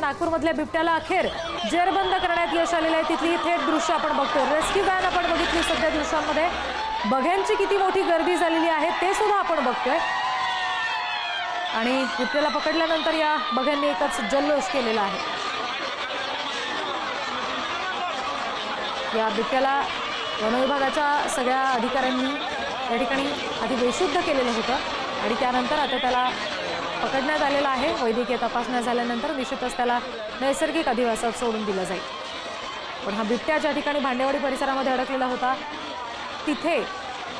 नागपूरमधल्या बिबट्याला अखेर जेरबंद करण्यात यश आलेलं आहे. तिथली थेट दृश्य आपण बघतोय. रेस्क्यू व्हॅन आपण बघितली सध्या दृश्यांमध्ये. बघ्यांची किती मोठी गर्दी झालेली आहे ते सुद्धा आपण बघतोय. आणि बिबट्याला पकडल्यानंतर या बघ्यांनी एकच जल्लोष केलेला आहे. या बिबट्याला वनविभागाच्या सगळ्या अधिकाऱ्यांनी या ठिकाणी आधी बेशुद्ध केलेलं होतं. आणि त्यानंतर आता त्याला पकडण्यात आलेला आहे. वैद्यकीय तपासण्या झाल्यानंतर निश्चितच त्याला नैसर्गिक अधिवासात सोडून दिलं जाईल. पण हा बिबट्या ज्या ठिकाणी भांडेवाडी परिसरामध्ये अडकलेला होता तिथे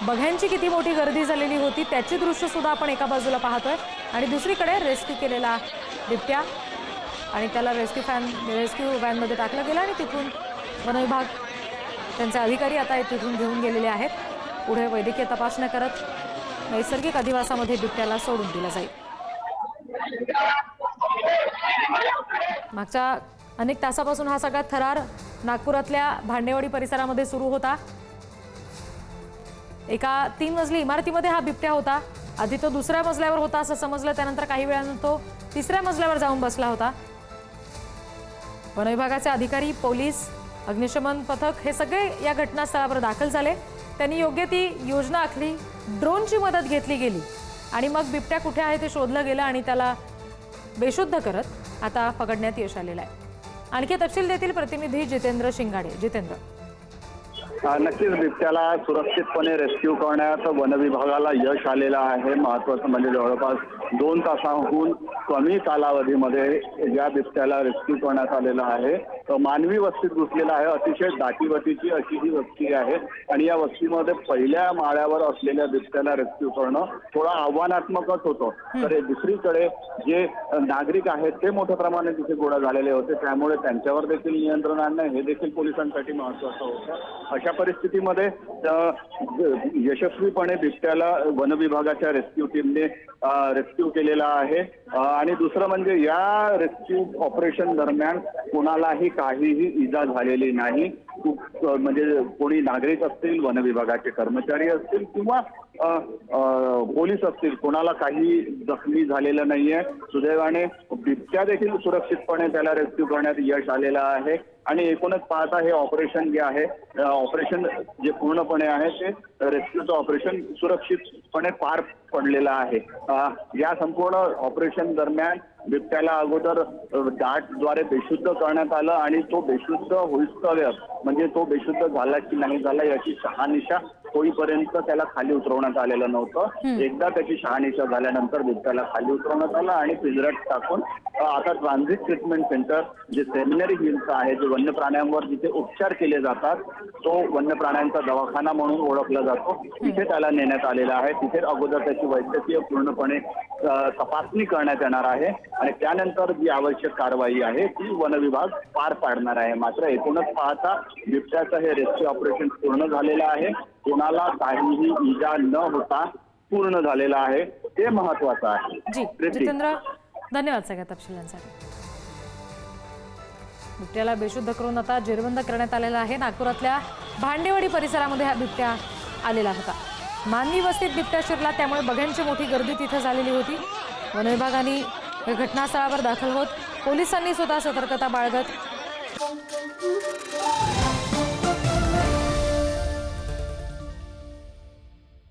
बघ्यांची किती मोठी गर्दी झालेली होती त्याची दृश्यसुद्धा आपण एका बाजूला पाहतोय. आणि दुसरीकडे रेस्क्यू केलेला बिबट्या आणि त्याला रेस्क्यू फॅन रेस्क्यू व्हॅनमध्ये टाकलं गेलं आणि तिथून वनविभाग त्यांचे अधिकारी आता तिथून घेऊन गेलेले आहेत. पुढे वैद्यकीय तपासण्या करत नैसर्गिक अधिवासामध्ये बिबट्याला सोडून दिलं जाईल. मागच्या अनेक तासापासून हा सगळा थरार नागपुरातल्या भांडेवाडी परिसरामध्ये सुरू होता. एका तीन मजली इमारतीमध्ये हा बिबट्या होता. आधी तो दुसऱ्या मजल्यावर होता असं समजलं त्यानंतर काही वेळानं तो तिसऱ्या मजल्यावर जाऊन बसला होता. वनविभागाचे अधिकारी पोलीस अग्निशमन पथक हे सगळे या घटनास्थळावर दाखल झाले. त्यांनी योग्य ती योजना आखली. ड्रोनची मदत घेतली गेली. आणि मग बिबट्या कुठे आहे ते शोधलं गेलं आणि त्याला बेशुद्ध करत आता पकडण्यात यश आलेलं आहे. आणखी तपशील देतील प्रतिनिधी जितेंद्र शिंगाडे. जितेंद्र. नक्कीच बिबट्याला सुरक्षितपणे रेस्क्यू करण्यात वन विभागाला यश आलेलं आहे. महत्वाचं म्हणजे जवळपास दोन तासाहून कमी कालावधीमध्ये या बिबट्याला रेस्क्यू करण्यात आलेलं आहे. मानवी वस्तीत घुसलेला आहे. अतिशय दाटीवतीची अशी ही वस्ती आहे. आणि या वस्तीमध्ये पहिल्या माळ्यावर असलेल्या बिबट्याला रेस्क्यू करणं थोडं आव्हानात्मकच होतं. तर दुसरीकडे जे नागरिक आहेत ते मोठ्या प्रमाणात तिथे गोळा झालेले होते. त्यामुळे त्यांच्यावर देखील नियंत्रण आणणं हे देखील पोलिसांसाठी महत्वाचं होतं. अशा परिस्थितीमध्ये यशस्वीपणे बिबट्याला वन विभागाच्या रेस्क्यू टीमने रेस्क्यू केलेला आहे. आणि दुसरं म्हणजे या रेस्क्यू ऑपरेशन दरम्यान कोणालाही काहीही इजा झालेली नाही. खूप म्हणजे कोणी नागरिक असतील वन विभागाचे कर्मचारी असतील किंवा पोलीस असतील कोणाला काही जखमी झालेलं नाहीये. सुदैवाने बिबट्या देखील सुरक्षितपणे त्याला रेस्क्यू करण्यात यश आलेलं आहे. आणि एकूणच पाहता हे ऑपरेशन जे आहे ऑपरेशन जे पूर्णपणे आहे ते रेस्क्यूचं ऑपरेशन सुरक्षितपणे पार पडलेलं आहे. या संपूर्ण ऑपरेशन दरम्यान बिबट्याला अगोदर दाटद्वारे बेशुद्ध करण्यात आलं आणि तो बेशुद्ध होईस्तव्य म्हणजे तो बेशुद्ध झाला की नाही झाला याची शहानिशा होईपर्यंत त्याला खाली उतरवण्यात आलेलं नव्हतं. एकदा त्याची शहानिशा झाल्यानंतर बिबट्याला खाली उतरवण्यात आलं आणि पिंजऱ्यात टाकून आता ट्रान्झिट ट्रीटमेंट सेंटर जे सेमिनरी हिल्स आहे जे वन्य प्राण्यांवर जिथे उपचार केले जातात तो वन्य प्राण्यांचा दवाखाना म्हणून ओळखला जातो. तिथे त्याला नेण्यात आलेला आहे. तिथे अगोदर त्याची वैद्यकीय पूर्णपणे तपासणी करण्यात येणार आहे आणि त्यानंतर जी आवश्यक कारवाई आहे ती वन विभाग पार पाडणार आहे. मात्र एकूणच पाहता बिबट्याचं हे रेस्क्यू ऑपरेशन पूर्ण झालेलं आहे. कोणाला काहीही इजा न होता पूर्ण झालेलं आहे ते महत्वाचं आहे. जी. जितेंद्र धन्यवाद सगळ्या तपशिलांसाठी. बिबट्याला बेशुद्ध करून आता जेरबंद करण्यात आलेला आहे. नागपुरातल्या भांडेवाडी परिसरामध्ये हा बिबट्या आलेला होता. मानवी वस्तीत बिबट्या शिरला त्यामुळे बघ्यांची मोठी गर्दी तिथे झालेली होती. वनविभागाने हे घटनास्थळावर दाखल होत पोलिसांनी सुद्धा सतर्कता बाळगत